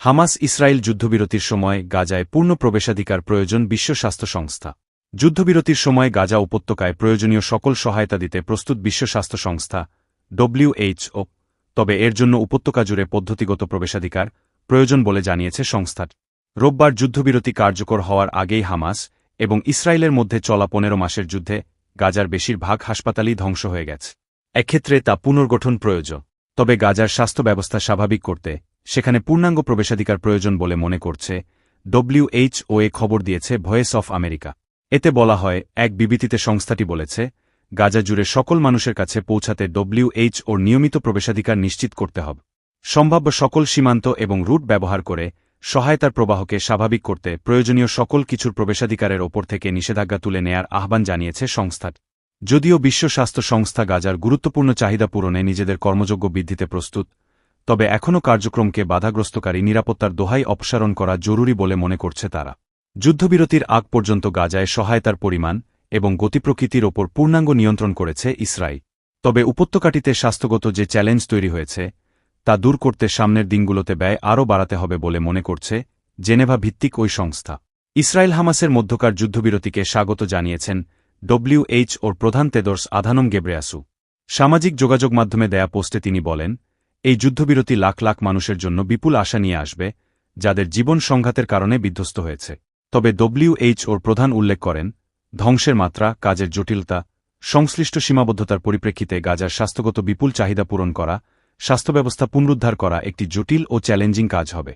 Hamas Israel যুদ্ধবিরতির সময় গাজায় পূর্ণ প্রবেশাধিকার প্রয়োজন বিশ্ব স্বাস্থ্য সংস্থা। যুদ্ধবিরতির সময় গাজা উপত্যকায় প্রয়োজনীয় সকল সহায়তা দিতে প্রস্তুত বিশ্ব স্বাস্থ্য সংস্থা ডব্লিউএইচও তবে এর জন্য উপত্যকা জুড়ে পদ্ধতিগত প্রবেশাধিকার প্রয়োজন বলে জানিয়েছে সংস্থাটি রোববার যুদ্ধবিরতি কার্যকর হওয়ার আগেই হামাস এবং ইসরায়েলের মধ্যে চলা পনেরো মাসের যুদ্ধে গাজার বেশিরভাগ হাসপাতালই ধ্বংস হয়ে গেছে। এক্ষেত্রে তা পুনর্গঠন প্রয়োজন। তবে গাজার স্বাস্থ্য ব্যবস্থা স্বাভাবিক করতে সেখানে পূর্ণাঙ্গ প্রবেশাধিকার প্রয়োজন বলে মনে করছে ডব্লিউএইচও এ খবর দিয়েছে ভয়েস অফ আমেরিকা। এতে বলা হয়, এক বিবৃতিতে সংস্থাটি বলেছে, গাজা জুড়ে সকল মানুষের কাছে পৌঁছাতে ডব্লিউএইচ ওর নিয়মিত প্রবেশাধিকার নিশ্চিত করতে হবে। সম্ভাব্য সকল সীমান্ত এবং রুট ব্যবহার করে সহায়তার প্রবাহকে স্বাভাবিক করতে প্রয়োজনীয় সকল কিছুর প্রবেশাধিকারের ওপর থেকে নিষেধাজ্ঞা তুলে নেয়ার আহ্বান জানিয়েছে সংস্থাটি। যদিও বিশ্ব স্বাস্থ্য সংস্থা গাজার গুরুত্বপূর্ণ চাহিদা পূরণে নিজেদের কর্মযোগ্য বৃদ্ধিতে প্রস্তুত তবে এখনও কার্যক্রমকে বাধাগ্রস্তকারী নিরাপত্তার দোহাই অপসারণ করা জরুরি বলে মনে করছে তারা। যুদ্ধবিরতির আগ পর্যন্ত গাজায় সহায়তার পরিমাণ এবং গতিপ্রকৃতির ওপর পূর্ণাঙ্গ নিয়ন্ত্রণ করেছে ইসরায়েল। তবে উপত্যকাটিতে স্বাস্থ্যগত যে চ্যালেঞ্জ তৈরি হয়েছে, তা দূর করতে সামনের দিনগুলোতে ব্যয় আরও বাড়াতে হবে বলে মনে করছে জেনেভা ভিত্তিক ওই সংস্থা। ইসরায়েল হামাসের মধ্যকার যুদ্ধবিরতিকে স্বাগত জানিয়েছেন ডব্লিউএইচ ওর প্রধান তেদর্স আধানম গেব্রেয়াসু। সামাজিক যোগাযোগ মাধ্যমে দেয়া পোস্টে তিনি বলেন এই যুদ্ধবিরতি লাখ লাখ মানুষের জন্য বিপুল আশা নিয়ে আসবে, যাদের জীবন সংঘাতের কারণে বিধ্বস্ত হয়েছে। তবে ডব্লিউএইচ ওর প্রধান উল্লেখ করেন, ধ্বংসের মাত্রা, কাজের জটিলতা, সংশ্লিষ্ট সীমাবদ্ধতার পরিপ্রেক্ষিতে গাজার স্বাস্থ্যগত বিপুল চাহিদা পূরণ করা স্বাস্থ্য ব্যবস্থা পুনরুদ্ধার করা একটি জটিল ও চ্যালেঞ্জিং কাজ হবে।